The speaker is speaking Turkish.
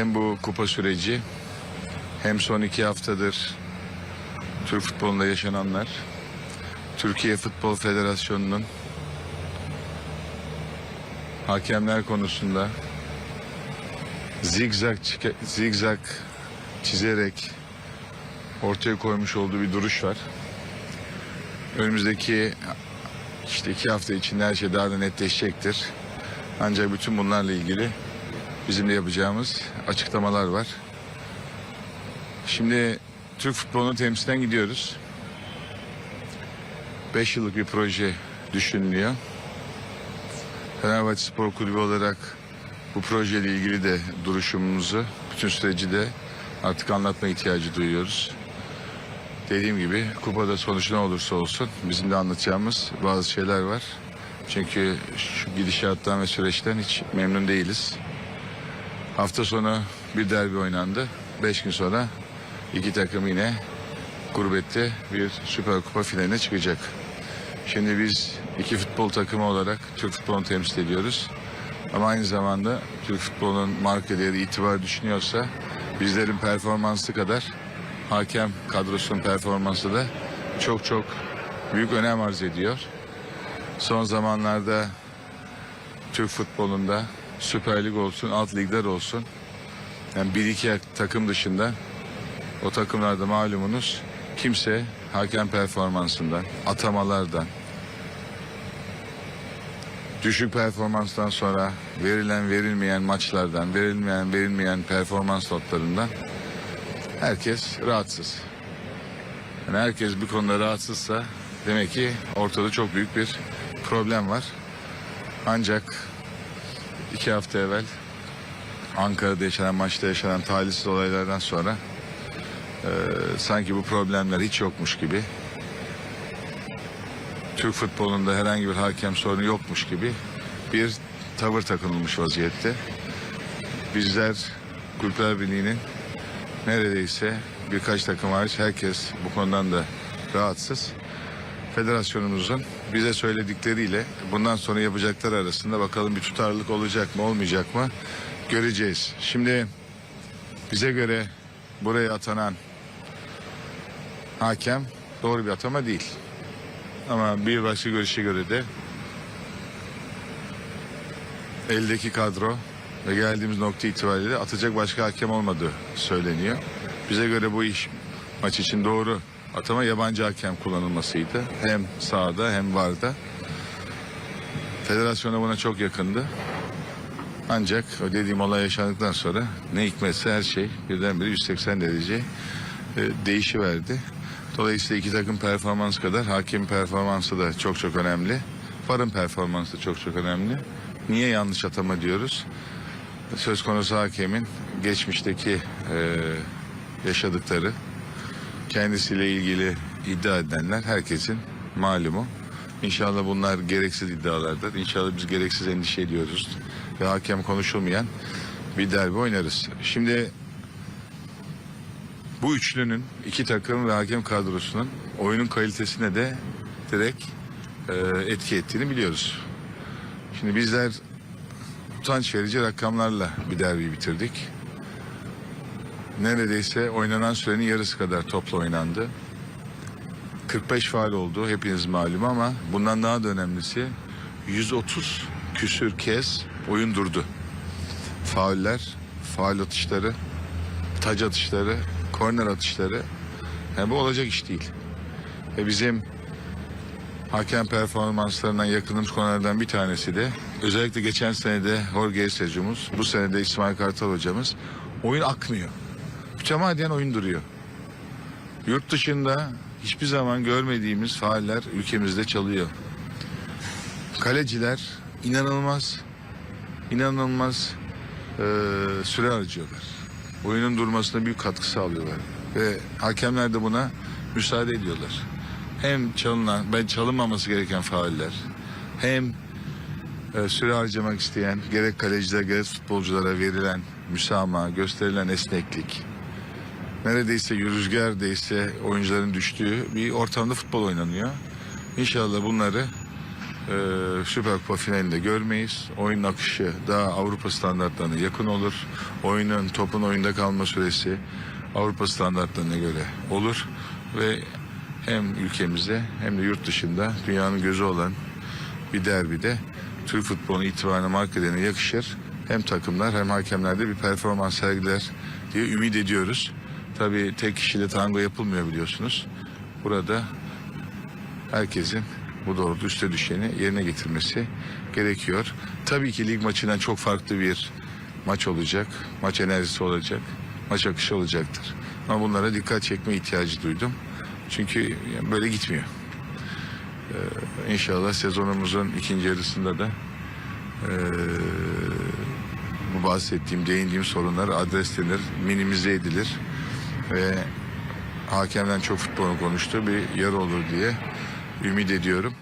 Hem bu kupa süreci hem son iki haftadır Türk futbolunda yaşananlar Türkiye Futbol Federasyonu'nun hakemler konusunda zigzag zigzag çizerek ortaya koymuş olduğu bir duruş var. Önümüzdeki işte iki hafta içinde her şey daha da netleşecektir. Ancak bütün bunlarla ilgili bizim de yapacağımız açıklamalar var. Şimdi Türk futbolunu temsilen gidiyoruz. Beş yıllık bir proje düşünülüyor. Fenerbahçe Spor Kulübü olarak bu projeyle ilgili de duruşumuzu, bütün süreci de artık anlatma ihtiyacı duyuyoruz. Dediğim gibi kupada sonuç ne olursa olsun bizim de anlatacağımız bazı şeyler var. Çünkü şu gidişattan ve süreçten hiç memnun değiliz. Hafta sonu bir derbi oynandı. Beş gün sonra iki takım yine gurbette bir süper kupa finaline çıkacak. Şimdi biz iki futbol takımı olarak Türk futbolunu temsil ediyoruz. Ama aynı zamanda Türk futbolunun marka değeri itibar düşünüyorsa bizlerin performansı kadar hakem kadrosunun performansı da çok çok büyük önem arz ediyor. Son zamanlarda Türk futbolunda Süper Lig olsun, alt ligler olsun. Yani bir iki takım dışında o takımlarda malumunuz kimse hakem performansından, atamalardan, düşük performanstan sonra verilen verilmeyen maçlardan, verilmeyen verilmeyen performans notlarından herkes rahatsız. Yani herkes bir konuda rahatsızsa demek ki ortada çok büyük bir problem var. Ancak iki hafta evvel Ankara'da yaşanan maçta yaşanan talihsiz olaylardan sonra e, sanki bu problemler hiç yokmuş gibi Türk futbolunda herhangi bir hakem sorunu yokmuş gibi bir tavır takılmış vaziyette. Bizler Kulüpler Birliği'nin neredeyse birkaç takım hariç herkes bu konudan da rahatsız. Federasyonumuzun bize söyledikleriyle bundan sonra yapacaklar arasında bakalım bir tutarlılık olacak mı olmayacak mı göreceğiz. Şimdi bize göre buraya atanan hakem doğru bir atama değil. Ama bir başka görüşe göre de eldeki kadro ve geldiğimiz nokta itibariyle atacak başka hakem olmadığı söyleniyor. Bize göre bu iş maç için doğru atama yabancı hakem kullanılmasıydı. Hem sahada hem varda. Federasyona buna çok yakındı. Ancak o dediğim olay yaşandıktan sonra ne hikmetse her şey birdenbire 180 derece e, değişiverdi. Dolayısıyla iki takım performans kadar hakem performansı da çok çok önemli. Farın performansı da çok çok önemli. Niye yanlış atama diyoruz? Söz konusu hakemin geçmişteki e, yaşadıkları kendisiyle ilgili iddia edenler herkesin malumu. İnşallah bunlar gereksiz iddialardır. İnşallah biz gereksiz endişe ediyoruz. Ve hakem konuşulmayan bir derbi oynarız. Şimdi bu üçlünün iki takım ve hakem kadrosunun oyunun kalitesine de direkt e, etki ettiğini biliyoruz. Şimdi bizler utanç verici rakamlarla bir derbi bitirdik. Neredeyse oynanan sürenin yarısı kadar topla oynandı. 45 faal oldu hepiniz malum ama bundan daha da önemlisi 130 küsür kez oyun durdu. Fauller, faal atışları, taç atışları, korner atışları. Yani bu olacak iş değil. Ve bizim hakem performanslarından yakınımız konulardan bir tanesi de özellikle geçen senede Jorge Esecumuz, bu senede İsmail Kartal hocamız oyun akmıyor. Mütemadiyen oyun duruyor. Yurt dışında hiçbir zaman görmediğimiz faaller ülkemizde çalıyor. Kaleciler inanılmaz, inanılmaz eee, süre harcıyorlar. Oyunun durmasına büyük katkı sağlıyorlar. Ve hakemler de buna müsaade ediyorlar. Hem çalınan, ben çalınmaması gereken faaller, hem e, süre harcamak isteyen gerek kaleciler gerek futbolculara verilen müsamaha, gösterilen esneklik, neredeyse rüzgar değse oyuncuların düştüğü bir ortamda futbol oynanıyor. İnşallah bunları e, Süper Kupa finalinde görmeyiz. Oyun akışı daha Avrupa standartlarına yakın olur. Oyunun, topun oyunda kalma süresi Avrupa standartlarına göre olur. Ve hem ülkemizde hem de yurt dışında dünyanın gözü olan bir derbide Türk futbolunun itibarına markalarına yakışır. Hem takımlar hem hakemler de bir performans sergiler diye ümit ediyoruz. Tabii tek kişiyle tango yapılmıyor biliyorsunuz. Burada herkesin bu doğrultuda üste düşeni yerine getirmesi gerekiyor. Tabii ki lig maçından çok farklı bir maç olacak. Maç enerjisi olacak. Maç akışı olacaktır. Ama bunlara dikkat çekme ihtiyacı duydum. Çünkü böyle gitmiyor. Ee, inşallah sezonumuzun ikinci yarısında da ee, bu bahsettiğim, değindiğim sorunlar adreslenir, minimize edilir ve hakemden çok futbolu konuştuğu bir yarı olur diye ümit ediyorum.